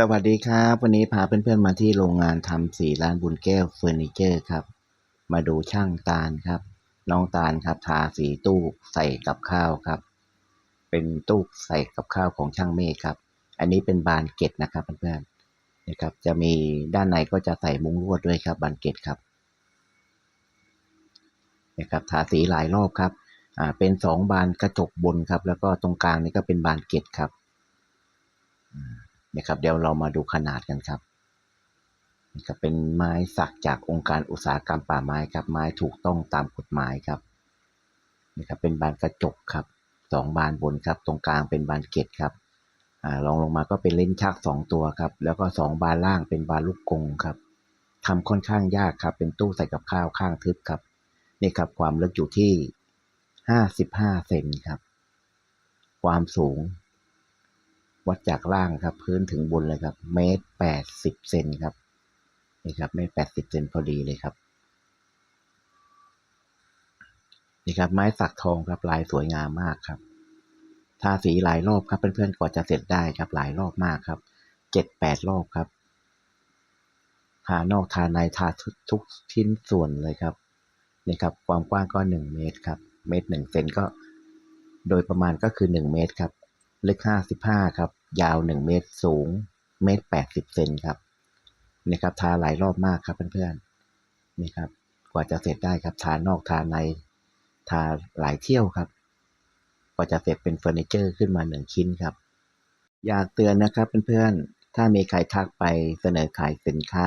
สวัสดีครับ วันนี้พาเพื่อนๆมาที่โรงงานทำสีร้านบุญแก้วเฟอร์นิเจอร์ครับ มาดูช่างตาลครับ น้องตาลครับทาสีตู้ใส่กับข้าวครับ เป็นตู้ใส่กับข้าวของช่างเมฆครับ อันนี้เป็นบานเกล็ดนะครับเพื่อนๆนะครับ จะมีด้านในก็จะใส่มุ้งลวดด้วยครับบานเกล็ดครับนะครับทาสีหลายรอบครับอ่าเป็นสองบานกระจกบนครับ แล้วก็ตรงกลางนี่ก็เป็นบานเกล็ดครับอ่า นะครับเดี๋ยวเรามาดูขนาดกันครับนี่ครับเป็นไม้สักจากองค์การอุตสาหกรรมป่าไม้ครับ ไม้ถูกต้องตามกฎหมายครับนี่ครับเป็นบานกระจกครับสองบานบนครับ ตรงกลางเป็นบานเกล็ดครับอ่ารองลงมาก็เป็นเล่นชักสองตัวครับ แล้วก็สองบานล่างเป็นบานลูกกงครับทำค่อนข้างยากครับ เป็นตู้ใส่กับข้าวข้างทึบครับนี่ครับความลึกอยู่ที่ห้าสิบห้าเซนครับ ความสูง วัดจากล่างครับ พื้นถึงบนเลยครับ เมตรแปดสิบเซนครับนี่ครับเมตรแปดสิบเซนพอดีเลยครับนี่ครับไม้สักทองครับลายสวยงามมากครับทาสีหลายรอบครับเพื่อนๆกว่าจะเสร็จได้ครับหลายรอบมากครับเจ็ดแปดรอบครับทานอกทาในทาทุกทุกชิ้นส่วนเลยครับนี่ครับความกว้างก็หนึ่งเมตรครับเมตรหนึ่งเซนก็ โดยประมาณก็คือหนึ่งเมตรครับ เลึกห้าสิบห้าครับ ยาวหนึ่งเมตรสูงเมตรแปดสิบเซนครับนี่ครับทาหลายรอบมากครับเพื่อนๆนี่ครับ กว่าจะเสร็จได้ครับทานอกทาในทาหลายเที่ยวครับกว่าจะเสร็จเป็นเฟอร์นิเจอร์ขึ้นมาหนึ่งชิ้นครับ อยากเตือนนะครับเพื่อนๆ ถ้ามีใครทักไปเสนอขายสินค้า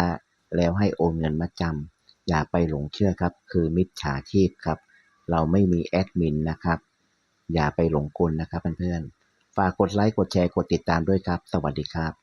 แล้วให้โอนเงินมาจำอย่าไปหลงเชื่อครับ คือมิจฉาชีพครับ เราไม่มีแอดมินนะครับ อย่าไปหลงกลนะครับเพื่อนๆ ฝากกดไลค์ กดแชร์ กดติดตามด้วยครับ สวัสดีครับ